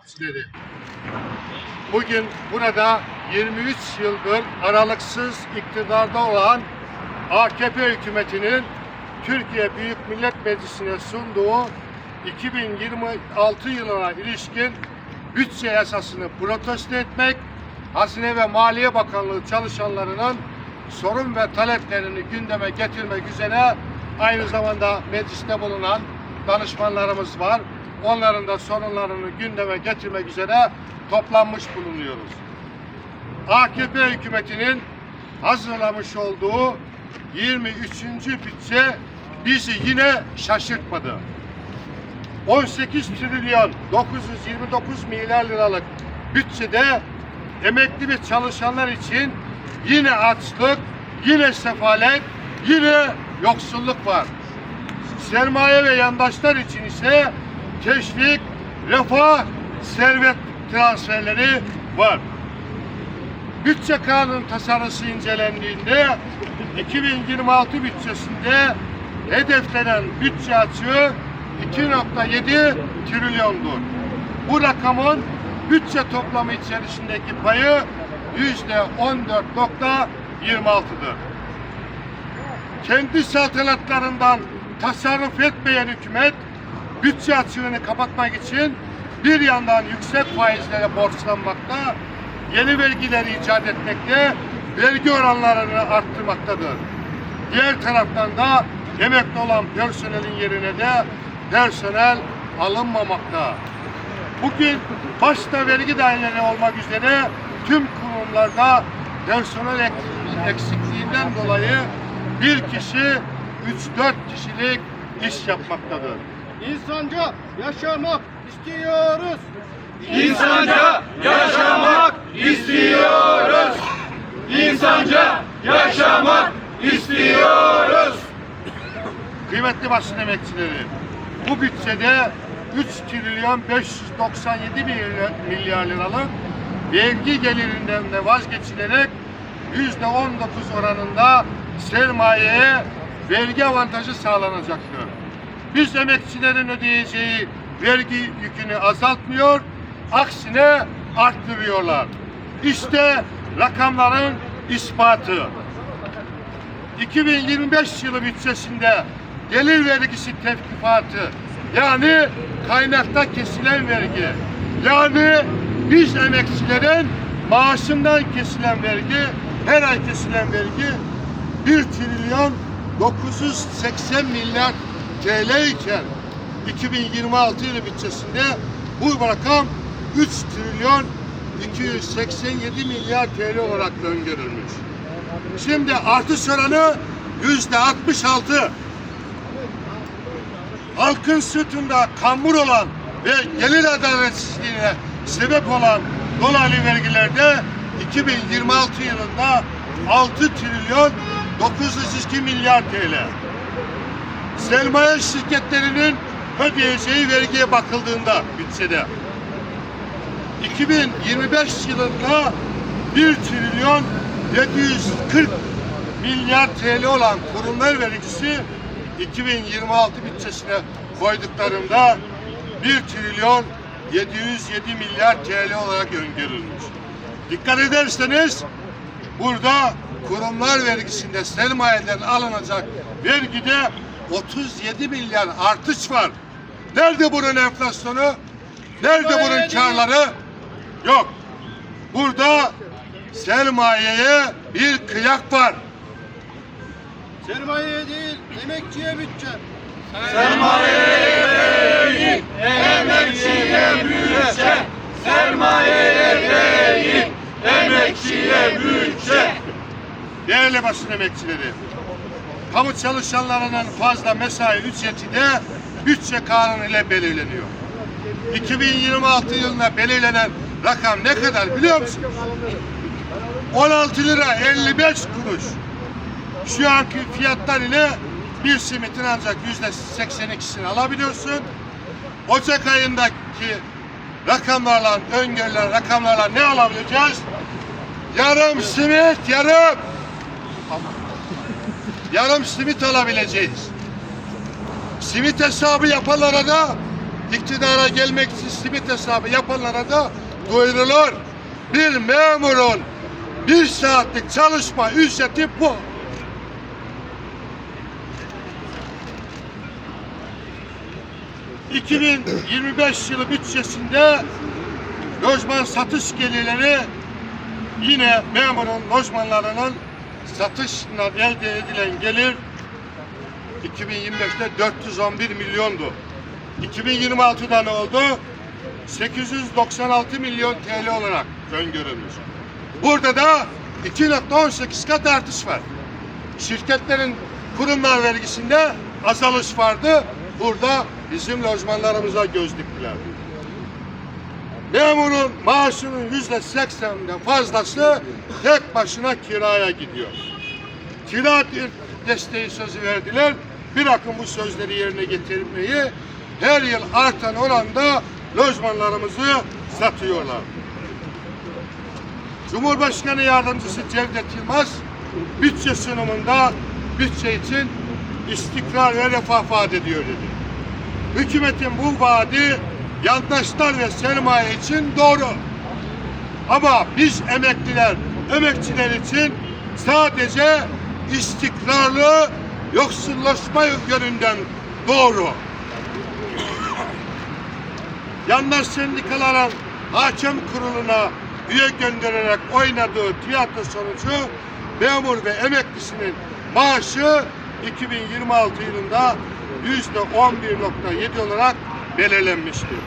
emekçileri. Bugün burada 23 yıldır aralıksız iktidarda olan AKP hükümetinin Türkiye Büyük Millet Meclisi'ne sunduğu 2026 yılına ilişkin bütçe yasasını protesto etmek, Hazine ve Maliye Bakanlığı çalışanlarının sorun ve taleplerini gündeme getirmek üzere aynı zamanda mecliste bulunan danışmanlarımız var. Onların da sorunlarını gündeme getirmek üzere toplanmış bulunuyoruz. AKP hükümetinin hazırlamış olduğu 23. bütçe bizi yine şaşırtmadı. 18 trilyon 929 milyar liralık bütçede emekli ve çalışanlar için yine açlık, yine sefalet, yine yoksulluk var. Sermaye ve yandaşlar için ise teşvik, refah, servet transferleri var. Bütçe kanun tasarısı incelendiğinde 2026 bütçesinde hedeflenen bütçe açığı 2.7 trilyondur. Bu rakamın bütçe toplamı içerisindeki payı yüzde 14.26'dır. Kendi saltanatlarından tasarruf etmeyen hükümet bütçe açığını kapatmak için bir yandan yüksek faizlere borçlanmakta, yeni vergileri icat etmekte, vergi oranlarını arttırmaktadır. Diğer taraftan da emekli olan personelin yerine de personel alınmamakta. Bugün başta vergi daireleri olmak üzere tüm kurumlarda personel ek- eksikliğinden dolayı bir kişi 3-4 kişilik iş yapmaktadır. İnsanca yaşamak istiyoruz. İnsanca yaşamak istiyoruz. İnsanca yaşamak istiyoruz. Kıymetli basın emekçileri, bu bütçede 3 trilyon 597 milyar, milyar liralık vergi gelirinden de vazgeçilerek yüzde 19 oranında sermayeye vergi avantajı sağlanacaktır. Biz emekçilerin ödeyeceği vergi yükünü azaltmıyor, aksine arttırıyorlar. İşte rakamların ispatı. 2025 yılı bütçesinde gelir vergisi tevkifatı yani kaynakta kesilen vergi yani biz emekçilerin maaşından kesilen vergi her ay kesilen vergi 1 trilyon 980 milyar TL iken 2026 yılı bütçesinde bu rakam 3 trilyon 287 milyar TL olarak öngörülmüş. Şimdi artış oranı yüzde 66. Halkın sütunda kambur olan ve gelir adaletsizliğine sebep olan dolaylı vergilerde 2026 yılında 6 trilyon 902 milyar TL. Sermaye şirketlerinin ödeyeceği vergiye bakıldığında bütçede 2025 yılında 1 trilyon 740 milyar TL olan kurumlar vergisi 2026 bütçesine koyduklarında 1 trilyon 707 milyar TL olarak öngörülmüş. Dikkat ederseniz burada kurumlar vergisinde sermayeden alınacak vergide 37 milyar artış var. Nerede bunun enflasyonu? Nerede bunun karları? Yok. Burada sermayeye bir kıyak var. Sermayeye değil, emekçiye bütçe. Sermayeye emekçiye bütçe. Sermayeye değil, emekçiye bütçe. Değerli basın emekçileri, kamu çalışanlarının fazla mesai ücreti de bütçe kanunu ile belirleniyor. 2026 yılına belirlenen rakam ne kadar biliyor musunuz? 16 lira 55 kuruş. Şu anki fiyatlar ile bir simitin ancak yüzde 82'sini alabiliyorsun. Ocak ayındaki rakamlarla, öngörülen rakamlarla ne alabileceğiz? Yarım simit, yarım. Yarım simit alabileceğiz. Simit hesabı yapanlara da iktidara gelmek için simit hesabı yapanlara da duyurulur. Bir memurun bir saatlik çalışma ücreti bu. ...2025 yılı bütçesinde lojman satış gelirleri yine memurun lojmanlarının satışından elde edilen gelir 2025'te 411 milyondu. 2026'da ne oldu? 896 milyon TL olarak öngörülmüş. Burada da 2.18 kat artış var. Şirketlerin kurumlar vergisinde azalış vardı. Burada bizim lojmanlarımıza göz diktiler. Memurun maaşının yüzde sekseninden fazlası tek başına kiraya gidiyor. Kira desteği sözü verdiler. Bir akım bu sözleri yerine getirmeyi her yıl artan oranda lojmanlarımızı satıyorlar. Cumhurbaşkanı Yardımcısı Cevdet Yılmaz bütçe sunumunda bütçe için istikrar ve refah vaat ediyor dedi. Hükümetin bu vaadi yandaşlar ve sermaye için doğru. Ama biz emekliler, emekçiler için sadece istikrarlı yoksullaşma yönünden doğru. Yandaş sendikaların hakem kuruluna üye göndererek oynadığı tiyatro sonucu memur ve emeklisinin maaşı 2026 yılında yüzde 11.7 olarak belirlenmiştir.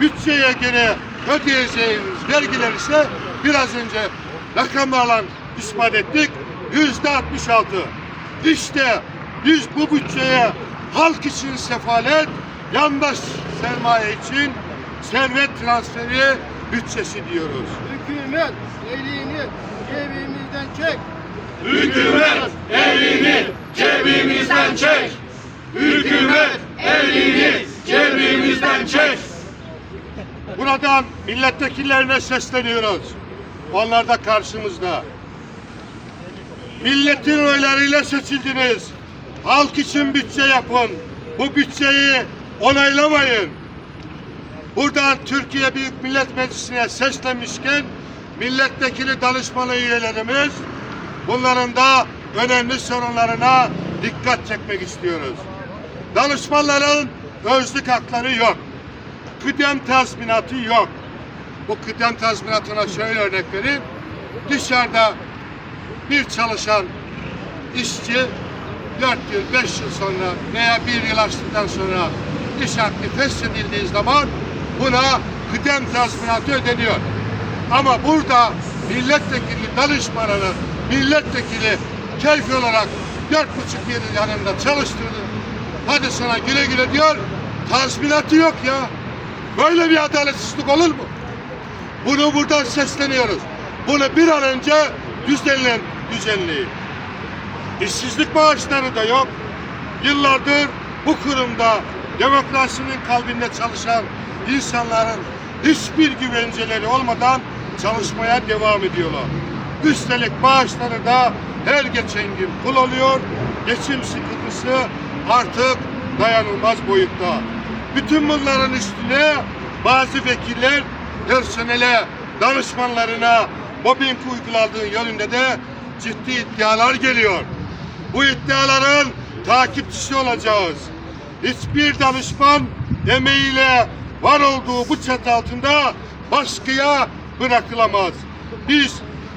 Bütçeye göre ödeyeceğimiz vergiler ise biraz önce rakamlarla ispat ettik. Yüzde 66. İşte biz bu bütçeye halk için sefalet, yandaş sermaye için servet transferi bütçesi diyoruz. Hükümet elini cebimizden çek. Hükümet elini cebimizden çek. Hükümet elini cebimizden çek. Buradan milletvekillerine sesleniyoruz. Onlar da karşımızda. Milletin oylarıyla seçildiniz. Halk için bütçe yapın. Bu bütçeyi onaylamayın. Buradan Türkiye Büyük Millet Meclisi'ne seslenmişken milletvekili danışmanı üyelerimiz bunların da önemli sorunlarına dikkat çekmek istiyoruz. Danışmanların özlük hakları yok. Kıdem tazminatı yok. Bu kıdem tazminatına şöyle örnek vereyim. Dışarıda bir çalışan işçi 4 yıl, 5 yıl sonra veya bir yıl açtıktan sonra iş akdi feshedildiği zaman buna kıdem tazminatı ödeniyor. Ama burada milletvekili danışmanını milletvekili keyfi olarak dört buçuk yıl yanında çalıştırdı. Hadi sana güle güle diyor. Tazminatı yok ya. Böyle bir adaletsizlik olur mu? Bunu buradan sesleniyoruz. Bunu bir an önce düzenlen, düzenleyin. İşsizlik maaşları da yok. Yıllardır bu kurumda demokrasinin kalbinde çalışan insanların hiçbir güvenceleri olmadan çalışmaya devam ediyorlar. Üstelik maaşları da her geçen gün pul oluyor. Geçim sıkıntısı artık dayanılmaz boyutta. Bütün bunların üstüne bazı vekiller personele, danışmanlarına mobbing uyguladığı yönünde de ciddi iddialar geliyor. Bu iddiaların takipçisi olacağız. Hiçbir danışman emeğiyle var olduğu bu çatı altında baskıya bırakılamaz. Biz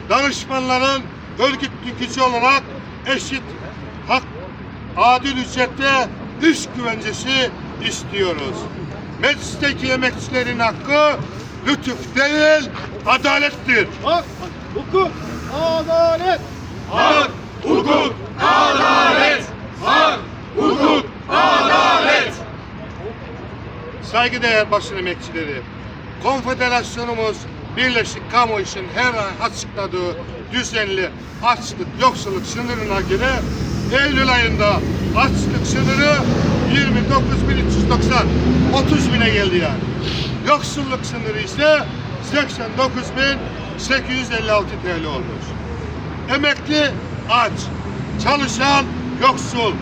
danışmanların örgütlü gücü olarak eşit hak, adil ücrette iş güvencesi istiyoruz. Meclisteki emekçilerin hakkı lütuf değil, adalettir. Hak, hukuk, adalet. Hak, hukuk, adalet. Hak, hukuk, adalet. Saygıdeğer basın emekçileri, Konfederasyonumuz Birleşik Kamu için her ay açıkladığı düzenli açlık, yoksulluk sınırına göre Eylül ayında açlık sınırı 29.390, 30 bine geldi yani. Yoksulluk sınırı ise 89.856 TL olmuş. Emekli aç, çalışan yoksul,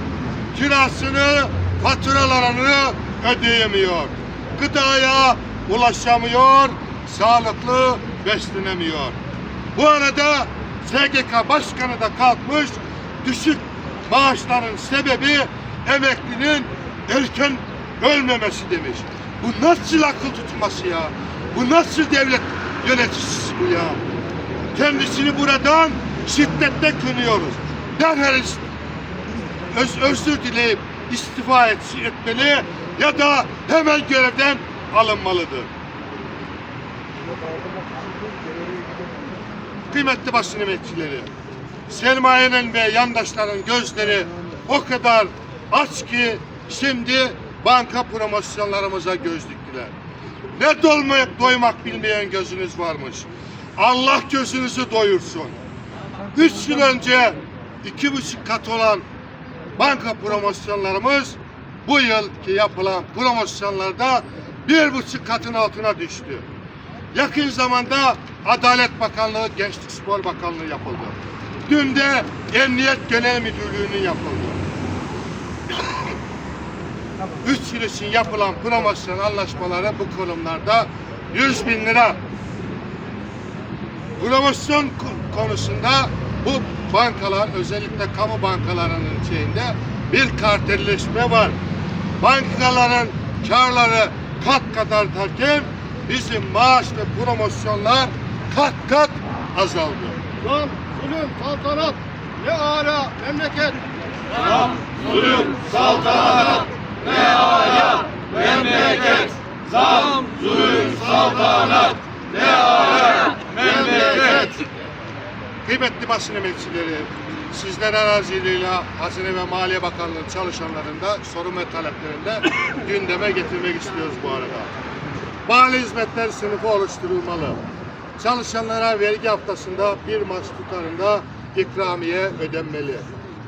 kirasını, faturalarını ödeyemiyor. gıdaya ulaşamıyor, sağlıklı beslenemiyor. Bu arada SGK Başkanı da kalkmış, düşük maaşların sebebi emeklinin erken ölmemesi demiş. Bu nasıl akıl tutması ya? Bu nasıl devlet yöneticisi bu ya? Kendisini buradan şiddetle kınıyoruz. Derhal öz, özür dileyip istifa et, etmeli ya da hemen görevden alınmalıdır. Kıymetli basın emekçileri, sermayenin ve yandaşların gözleri o kadar aç ki şimdi banka promosyonlarımıza göz diktiler. Ne dolmayıp doymak bilmeyen gözünüz varmış. Allah gözünüzü doyursun. Üç yıl önce iki buçuk kat olan banka promosyonlarımız bu yılki yapılan promosyonlarda bir buçuk katın altına düştü. Yakın zamanda Adalet Bakanlığı, Gençlik Spor Bakanlığı yapıldı. Dün de Emniyet Genel Müdürlüğü'nün yapıldı. Üç yıl için yapılan promosyon anlaşmaları bu kurumlarda 100 bin lira. Promosyon ko- konusunda bu bankalar özellikle kamu bankalarının şeyinde bir kartelleşme var. Bankaların karları kat kat artarken bizim maaş ve promosyonlar kat kat azaldı. Zam, zulüm, saltanat. Ne ara memleket. Zam, zulüm, saltanat, ne ala memleket. Zam, zulüm, saltanat, ne ala memleket. Kıymetli basın emekçileri, sizler aracılığıyla Hazine ve Maliye Bakanlığı çalışanlarında sorun ve taleplerinde gündeme getirmek istiyoruz bu arada. Mali hizmetler sınıfı oluşturulmalı. Çalışanlara vergi haftasında bir Mart tutarında ikramiye ödenmeli.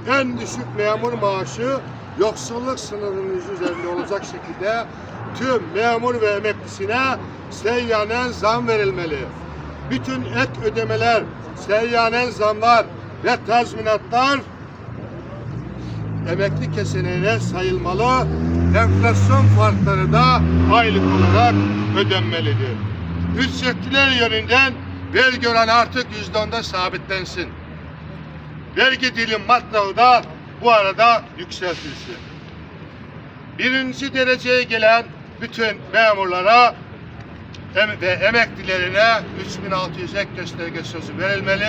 En düşük memur maaşı yoksulluk sınırının üzerinde olacak şekilde tüm memur ve emeklisine seyyanen zam verilmeli bütün ek ödemeler, seyyanen zamlar ve tazminatlar emekli keseneğine sayılmalı. Enflasyon farkları da aylık olarak ödenmelidir. Ücretliler yönünden vergi oranı artık yüzde onda sabitlensin. Vergi dilim matrağı da bu arada yükseltilsin. Birinci dereceye gelen bütün memurlara em- ve emeklilerine 3600 ek gösterge sözü verilmeli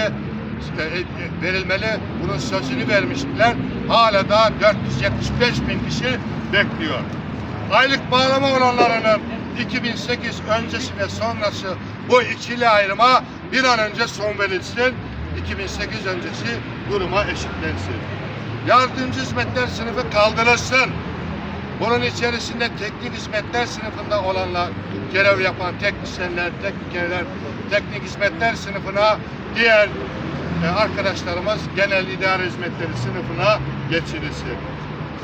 e, e, verilmeli. Bunun sözünü vermiştiler. Hala da 475 bin kişi bekliyor. Aylık bağlama oranlarının 2008 öncesi ve sonrası bu ikili ayrıma bir an önce son verilsin. 2008 öncesi duruma eşitlensin. Yardımcı hizmetler sınıfı kaldırılsın. Bunun içerisinde teknik hizmetler sınıfında olanlar, görev yapan teknisyenler, teknikerler, teknik hizmetler sınıfına diğer e, arkadaşlarımız genel idare hizmetleri sınıfına geçirilsin.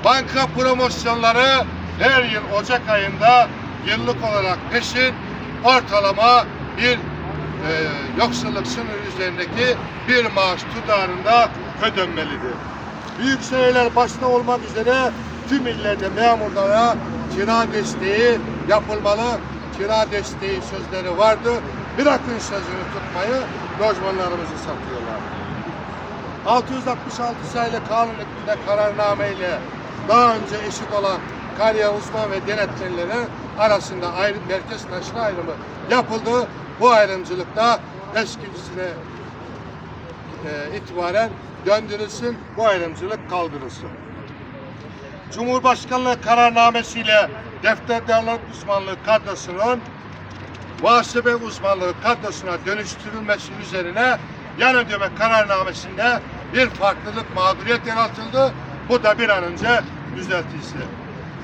Banka promosyonları her yıl Ocak ayında yıllık olarak peşin ortalama bir e, yoksulluk sınırı üzerindeki bir maaş tutarında ödenmelidir. Büyük şehirler başta olmak üzere tüm illerde memurlara kira desteği yapılmalı. Kira desteği sözleri vardı. Bırakın sözünü tutmayı lojmanlarımızı satıyorlar. 666 sayılı kanun hükmünde kararname ile daha önce eşit olan kariyer uzman ve denetmenlerin arasında ayrı, merkez taşra ayrımı yapıldı. Bu ayrımcılıkta eskisine e, itibaren döndürülsün, bu ayrımcılık kaldırılsın. Cumhurbaşkanlığı kararnamesiyle defterdarlık uzmanlığı kadrosunun muhasebe uzmanlığı kadrosuna dönüştürülmesi üzerine yan ödeme kararnamesinde bir farklılık mağduriyet yaratıldı. Bu da bir an önce düzeltilsin.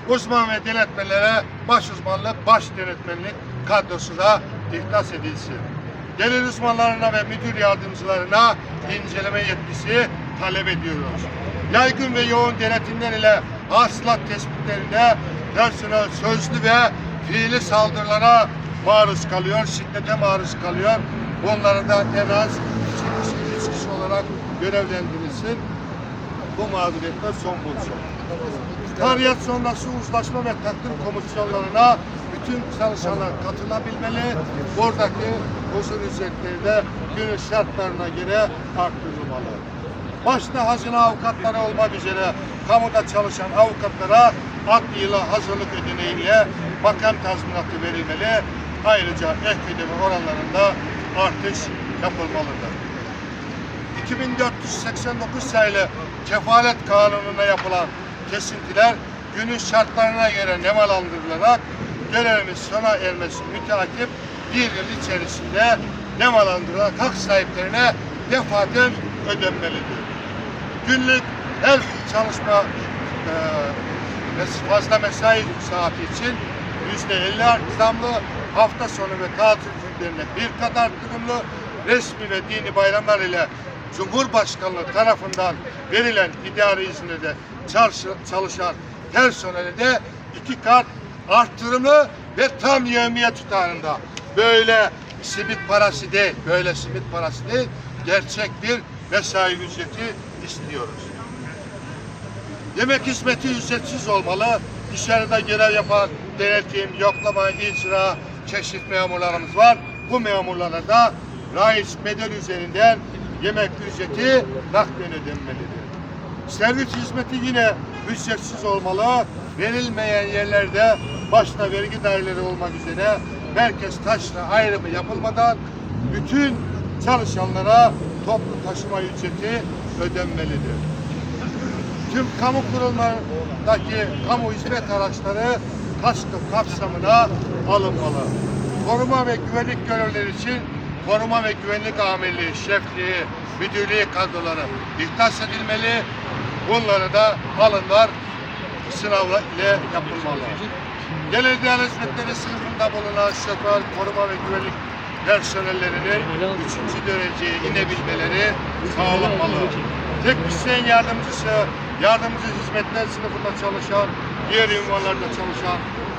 Uzman ve denetmelere baş uzmanlık, baş denetmenlik kadrosu da ihtas edilsin. Gelir uzmanlarına ve müdür yardımcılarına inceleme yetkisi talep ediyoruz. Yaygın ve yoğun denetimler ile hasılat tespitlerinde personel sözlü ve fiili saldırılara maruz kalıyor, şiddete maruz kalıyor. Bunlara da en az iki kişi, üç kişi olarak görevlendirilsin. Bu mağduriyetler son bulsun. Kariyat sonrası uzlaşma ve takdim komisyonlarına bütün çalışanlar katılabilmeli. Buradaki huzur ücretleri de günün şartlarına göre arttırılmalı. Başta hazine avukatları olmak üzere kamuda çalışan avukatlara adli yıla hazırlık ödeneğiyle makam tazminatı verilmeli. Ayrıca ek ödeme oranlarında artış yapılmalıdır. 2489 sayılı kefalet kanununa yapılan kesintiler günün şartlarına göre nemalandırılarak görevimiz sona ermesi müteakip bir yıl içerisinde nemalandırılarak hak sahiplerine defaten ödenmelidir. Günlük her çalışma e, fazla mesai saati için yüzde elli zamlı, hafta sonu ve tatil günlerine bir kat artırımlı, resmi ve dini bayramlar ile Cumhurbaşkanlığı tarafından verilen idari izninde de çalışan personele de iki kat arttırımlı ve tam yevmiye tutarında. Böyle simit parası değil, böyle simit parası değil, gerçek bir mesai ücreti istiyoruz. Yemek hizmeti ücretsiz olmalı. Dışarıda görev yapan denetim, yoklama, icra, keşif memurlarımız var. Bu memurlara da raiz bedel üzerinden yemek ücreti nakden ödenmelidir. Servis hizmeti yine ücretsiz olmalı. Verilmeyen yerlerde başta vergi daireleri olmak üzere merkez taşra ayrımı yapılmadan bütün çalışanlara toplu taşıma ücreti ödenmelidir tüm kamu kurumlarındaki kamu hizmet araçları kaskı kapsamına alınmalı. Koruma ve güvenlik görevlileri için koruma ve güvenlik amirliği, şefliği, müdürlüğü kadroları ihtas edilmeli. Bunları da alımlar sınavla ile yapılmalı. Değer hizmetleri sınıfında bulunan şoför, koruma ve güvenlik personellerinin üçüncü dereceye inebilmeleri sağlanmalı. Teknisyen yardımcısı, yardımcı hizmetler sınıfında çalışan, diğer ünvanlarda çalışan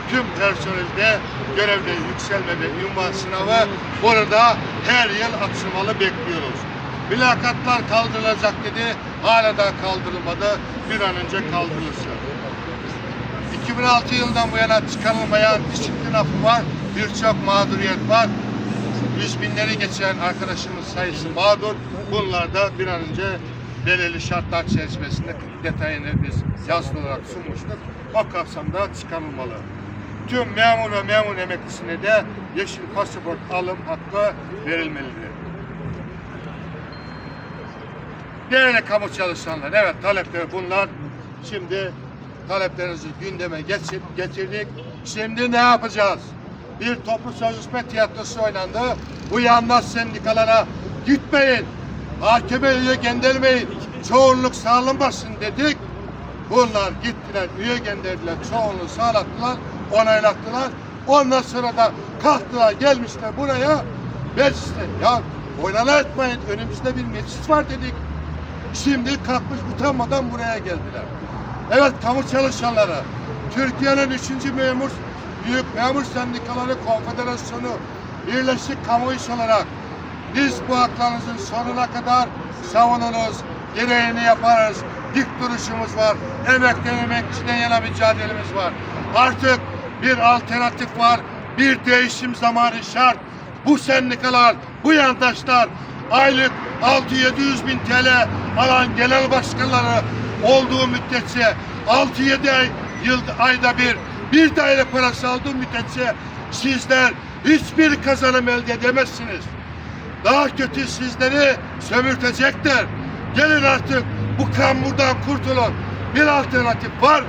tüm personelde görevde yükselme ve ünvan sınavı burada her yıl açılmalı bekliyoruz. Mülakatlar kaldırılacak dedi, hala da kaldırılmadı, bir an önce kaldırılsın. 2006 yılından bu yana çıkarılmayan disiplin affı var, birçok mağduriyet var. Yüz binleri geçen arkadaşımız sayısı mağdur. Bunlar da bir an önce belirli şartlar çerçevesinde detayını biz yazılı olarak sunmuştuk. O kapsamda çıkarılmalı. Tüm memur ve memur emeklisine de yeşil pasaport alım hakkı verilmelidir. Değerli kamu çalışanlar, evet talepler bunlar. Şimdi taleplerinizi gündeme getir, getirdik. Şimdi ne yapacağız? Bir toplu sözleşme tiyatrosu oynandı. Bu yandaş sendikalara gitmeyin, hakeme üye göndermeyin, çoğunluk sağlanmasın dedik. Bunlar gittiler, üye gönderdiler, çoğunluğu sağlattılar, onaylattılar. Ondan sonra da kalktılar, gelmişler buraya mecliste. Ya oynana etmeyin, önümüzde bir meclis var dedik. Şimdi kalkmış utanmadan buraya geldiler. Evet kamu çalışanları, Türkiye'nin üçüncü memur, büyük memur sendikaları konfederasyonu, Birleşik Kamu İş olarak biz bu haklarınızın sonuna kadar savunuruz, gereğini yaparız, dik duruşumuz var, emekten emekçiden yana mücadelemiz var. Artık bir alternatif var, bir değişim zamanı şart. Bu sendikalar, bu yandaşlar aylık 6-700 bin TL alan genel başkanları olduğu müddetçe 6-7 ay, yıl, ayda bir bir daire parası aldığı müddetçe sizler hiçbir kazanım elde edemezsiniz. Daha kötü sizleri sömürtecekler. Gelin artık bu kamburdan kurtulun. Bir alternatif var.